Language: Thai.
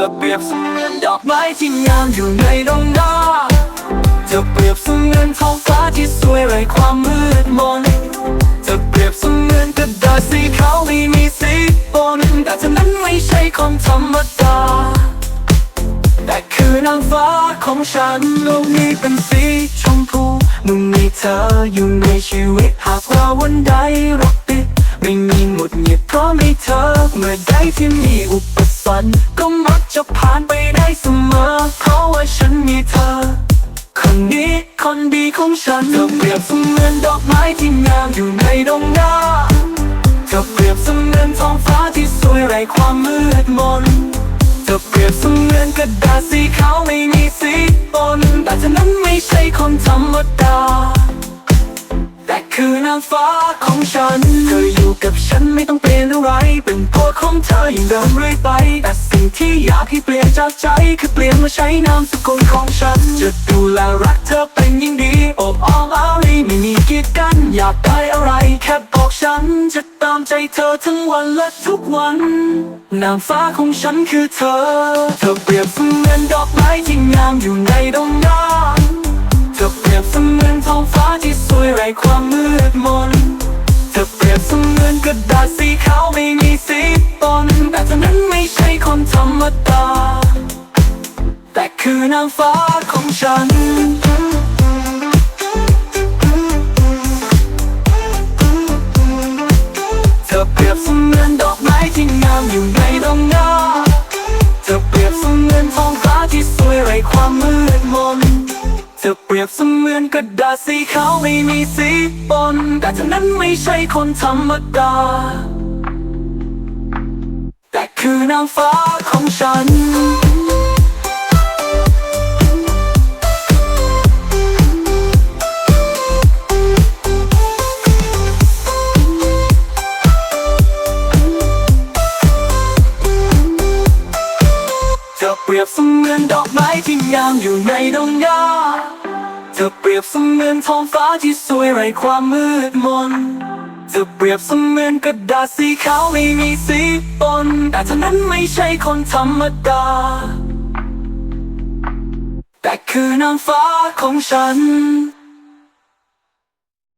อเปรียบเสมือนดอกไม้ที่งามอยู่ในดงนาเธอเปรียบเสมือนท้องฟ้าที่สวยไร้ความมืดมนเธอเปรียบเสมือนกระดาษสีขาวไม่มีสีปนแต่เธอนั้นไม่ใช่คนธรรมดาแต่คือนางฟ้าของฉันโลกนี้เป็นสีชมพูมึงมีเธออยู่ในชีวิตหากว่าวันใดรถติดไม่มีหมุดหงิดเพราะมีเธอเมื่อใดที่มีอุปสรรคก็มัก จะผ่านไปได้เสมอ เพราะว่าฉันมีเธอ คนนี้คนดีของฉันเธอเปรียบเสมือนดอกไม้ที่งามอยู่ในดงนาเธอเปรียบเสมือนท้องฟ้าที่สวยไร้ความมืดมนเธอเปรียบเสมือนกระดาษสีขาวไม่มีสีปนแต่เธอนั้นไม่ใช่คนธรรมดา แต่คือนางฟ้าของฉัน เป็นพวของเธออย่างเดิมเรื่อยไป แต่สิ่งที่อยากให้เปลี่ยนจากใจ คือเปลี่ยนมาใช้นามสกุลของฉัน จะดูแลรักเธอเป็นยิ่งดีโอบอ้อมอารีไม่มีกีดกัน อยากได้อะไรแค่บอกฉัน จะตามใจเธอทั้งวันและทุกวัน นางฟ้าของฉันคือเธอ เธอเปรียบเสมือนดอกไม้ที่งามอยู่ในดงนาเธอเปรียบเสมือนท้องฟ้าที่สวยไร้ความมืดมน ระดาษสีขาวไม่มีสีปนแต่เธอนั้นไม่ใช่คนธรรมดา แต่คือนางฟ้าของฉันเธอเปรียบเสมือนดอกไม้ที่งามอยู่ในดงนาเธอเปรียบเสมือนท้องฟ้าที่สวยไร้ความมืดมน เธอเปรียบเสมือนกระดาษสีขาวไม่มีสีปน เธอนั้นไม่ใช่คนธรรมดา แต่คือนางฟ้าของฉันเธอเปรียบเสมือนดอกไม้ที่งามอยู่ในดงหญ้า เธอเปรียบเสมือนท้องฟ้าที่สวยไร้ความมืดมนเธอเปรียบเสมือนกระดาษสีขาวไม่มีสีปน แต่เธอนั้นไม่ใช่คนธรรมดา แต่คือนางฟ้าของฉัน